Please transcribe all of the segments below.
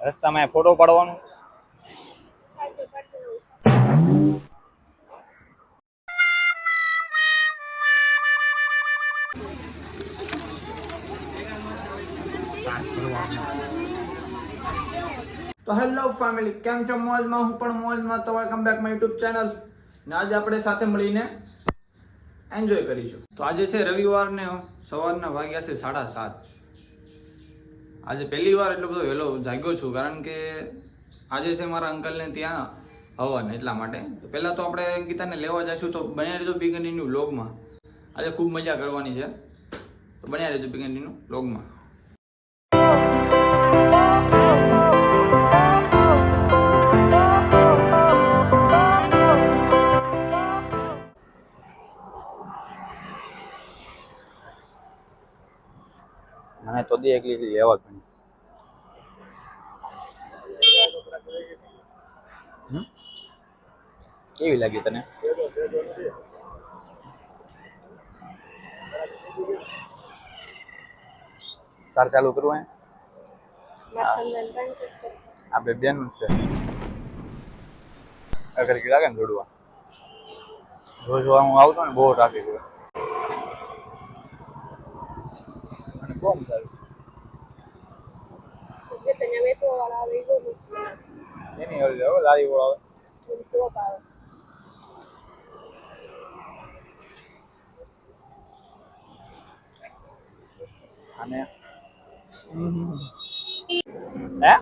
રસ્તામાં ફોટો પાડવાનો. તો હેલો ફેમિલી કેમ છો? મોજમાં હું પણ મોજમાં તો welcome back my YouTube channel ને આજે આપણે સાથે મળીને એન્જોય કરીશું. તો આજે છે રવિવારને, સવારના વાગ્યા છે સાડા સાત. આજે પહેલી વાર એટલો બધો વહેલો જાગ્યો છું, કારણ કે આજે છે મારા અંકલને ત્યાં હવન એટલા માટે. પહેલાં તો આપણે ગીતાને લેવા જઈશું તો બન્યા રહેજો બી કન્ટિન્યુ વ્લોગમાં. આજે ખૂબ મજા કરવાની છે. તો બન્યા રહેજો બી કન્ટિન્યુ વ્લોગમાં. મને તો દે એકલી લેવા ગણી? કેવી લાગી તને? તાર ચાલુ કરવું હે? આપણે બેન છે. અગર કે લાગે ને જોડવા જોવા હું આવતો ને બહુ ટ્રાફિક હોય. અને બહુ મજા આવી એની ઓલી હવે લારી વાળો આવે. અને હે?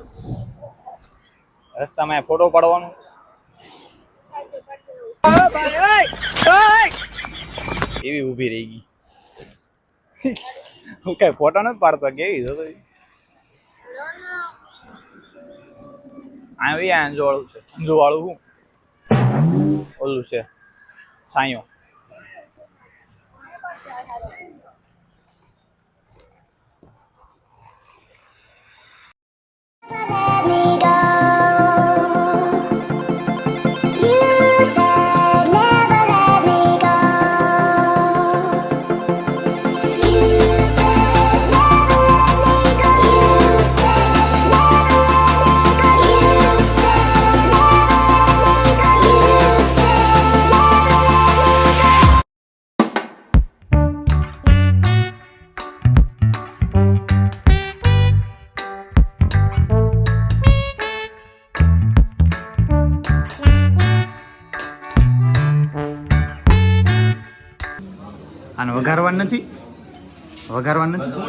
રસ્તામાં ફોટો પાડવાનો? એવી ઊભી રહી ગઈ. હું કઈ ફોટો નથી પાડતો, કેવી છે આવી અંજો વાળું છે. અંજો શું ઓલું છે. સાયો આને વઘારવાનું નથી? વઘારવાનું નથી?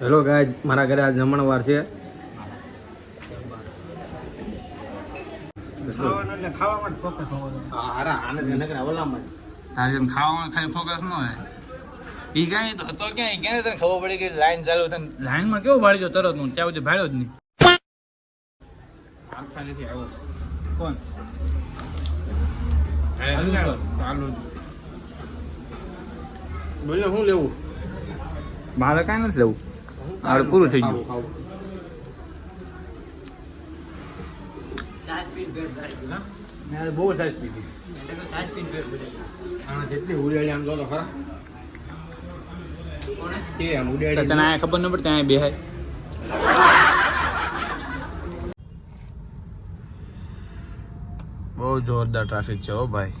હેલો ગાય મારા ઘરે આજ જમણવાર છે. તારે જેમ ખાવામાં ખાલી ફોકસ ન હોય ઈ કાંઈ તો તો ક્યાંય ક્યાં તને ખબર પડી કે લાઈન ચાલુ થાય લાઈનમાં કેવો ભાડ્યો તરત હું ત્યાં સુધી ભાડ્યો જ નહીં કોણ બોલે શું લેવું મારે કાંઈ નથી લેવું મારે પૂરું થઈ ગયું મેં બહુ સાઈઝ પીધી આના જેટલી ઉડાડી આમ તો ખરા. એ આમ ઉડાડી તને આ ખબર ન પડતી અહીંયા બેહાય. બહુ જોરદાર ટ્રાફિક છે હો ભાઈ.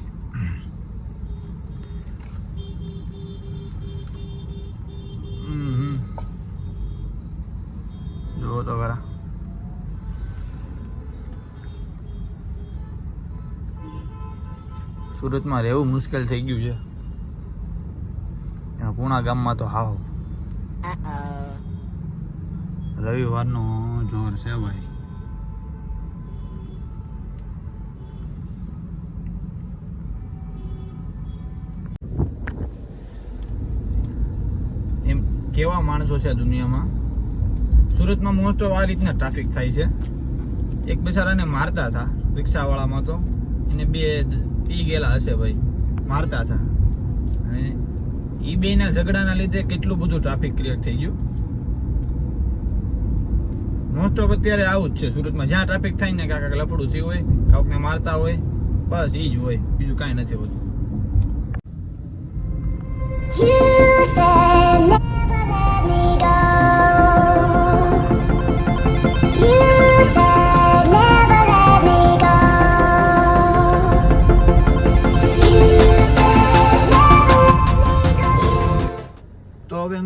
જોવો તો ખરા. સુરતમાં રહેવું મુશ્કેલ થઈ ગયું છે. ત્યાં પૂણા ગામમાં તો હાવ રવિવારનો જોર છે ભાઈ. એમ કેવા માણસો છે દુનિયામાં? સુરતમાં મોસ્ટ ઓફ આ રીતના ટ્રાફિક થાય છે. એક બિચારાને મારતા હતા રિક્ષાવાળામાં તો. એને બે પી ગયેલા હશે ભાઈ. મારતા હતા. અને એ બેના ઝઘડાના લીધે કેટલું બધું ટ્રાફિક ક્રિએટ થઈ ગયું. મોસ્ટ ઓફ અત્યારે આવું જ છે સુરતમાં. જ્યાં ટ્રાફિક થાય ને કાંક લફડું થયું હોય, કાંકને મારતા હોય, બસ એ જ હોય. બીજું કાંઈ નથી હોતું.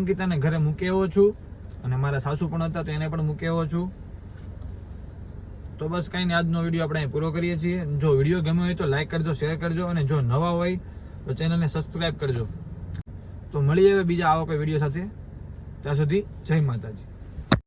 અંકિતાને ઘરે મૂકી આવ્યો છું અને મારા સાસુ પણ હતા તો એને પણ મૂકી આવ્યો છું. તો બસ કાંઈ નહીં, આજનો વીડિયો આપણે પૂરો કરીએ છીએ. જો વીડિયો ગમ્યો હોય તો લાઈક કરજો, શેર કરજો અને જો નવા હોય તો ચેનલને સબસ્ક્રાઈબ કરજો. તો મળીએ હવે બીજા આવા કોઈ વીડિયો સાથે. ત્યાં સુધી જય માતાજી.